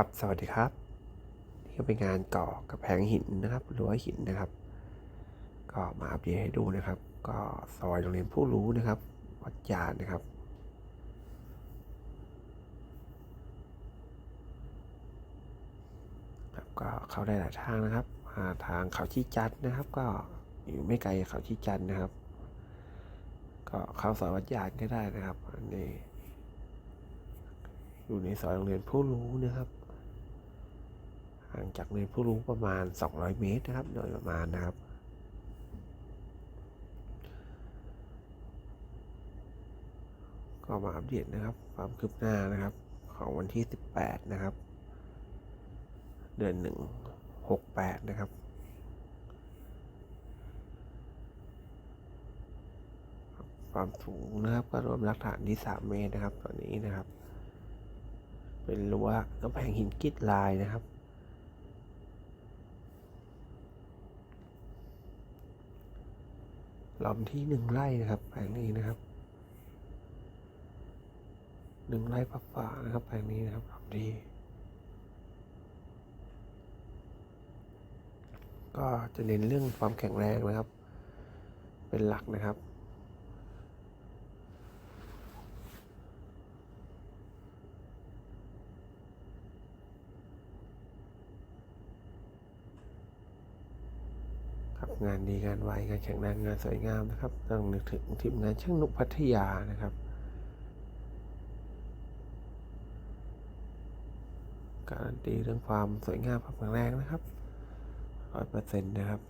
ครับ สวัสดีครับ นี่ก็เป็นงานก่อกระแพงหินนะครับรั้วหินนะครับ ก็มาอัปเดตให้ดูนะครับ ก็ซอยโรงเรียนผู้รู้นะครับ วัดยานนะครับ ครับก็เข้าได้หลายทางนะครับาทางเขาชี้จันทน์นะครับ ก็อยู่ไม่ไกลเขาชี้จันทน์นะครับ ก็เข้าซอยวัดยานก็ได้นะครับอันนี้อยู่ในซอยโรงเรียนผู้รู้นะครับ ห่างจากโรงเรียนผู้รู้ประมาณ 200 เมตรนะครับโดยประมาณนะครับ ก็มาอัปเดตนะครับ ความคืบหน้านะครับ ของวันที่ 18 นะครับ เดือน 1 68 นะครับความสูงนะครับก็รวมหลักฐานที่ 3 เมตรนะครับตอนนี้นะครับ เป็นรั้วกำแพงหินกิดลายนะครับ ล้อมที่หนึ่งไร่นะครับแปลงนี้นะครับหนึ่งไร่ปักป่านะครับแปลงนี้นะครับล้อมที่ก็จะเน้นเรื่องความแข็งแรงนะครับ เป็นหลักนะครับ งานดีงานไวงานแข็งแรงงานสวยงามนะครับต้องนึกถึงทีมงานช่างนุกพัทยานะครับ การันตีเรื่องความสวยงามความแข็งแรงนะครับร้อยเปอร์เซ็นต์นะครับ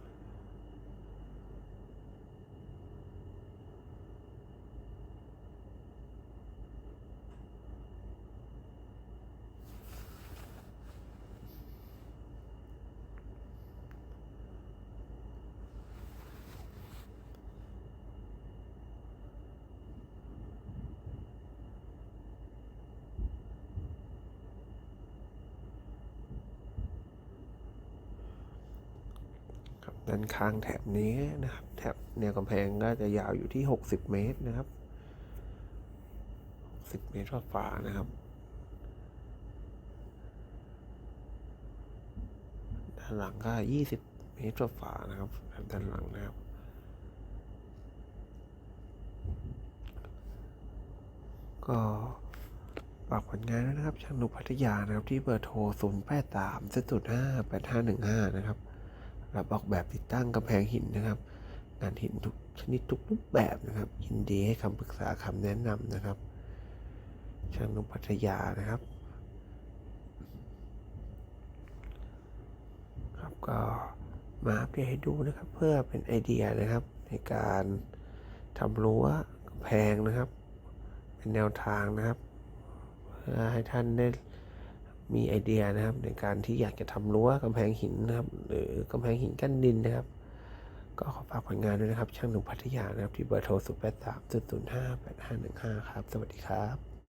ด้านข้างแถบนี้นะครับ แถบแนวกำแพงก็จะยาวอยู่ที่ 60 เมตรนะครับ 10 เมตรฝานะครับ ด้านหลังก็ 20 เมตรฝานะครับด้านหลังนะครับก็ฝากผลงานนะครับช่างนุกพัทยานะครับที่เบอร์โทร 0 8 3 0 5 8 5 1 5 นะครับ รับออกแบบติดตั้งกำแพงหินนะครับ งานหินทุกชนิดทุกรูปแบบนะครับยินดีให้คำปรึกษาคำแนะนำนะครับ ช่างนุพัทยานะครับ ครับก็มาอัปเดตให้ดูนะครับ เพื่อเป็นไอเดียนะครับ ในการทำรั้วกำแพงนะครับ เป็นแนวทางนะครับ เพื่อให้ท่านได้ มีไอเดียนะครับ ในการที่อยากจะทำรั้วกำแพงหินนะครับหรือกำแพงหินกั้นดินนะครับ ก็ขอฝากผลงานด้วยนะครับ ช่างหนุ่มพัทยานะครับที่เบอร์โทร 0 8 3 0 0 5 8 5 1 5 ครับ สวัสดีครับ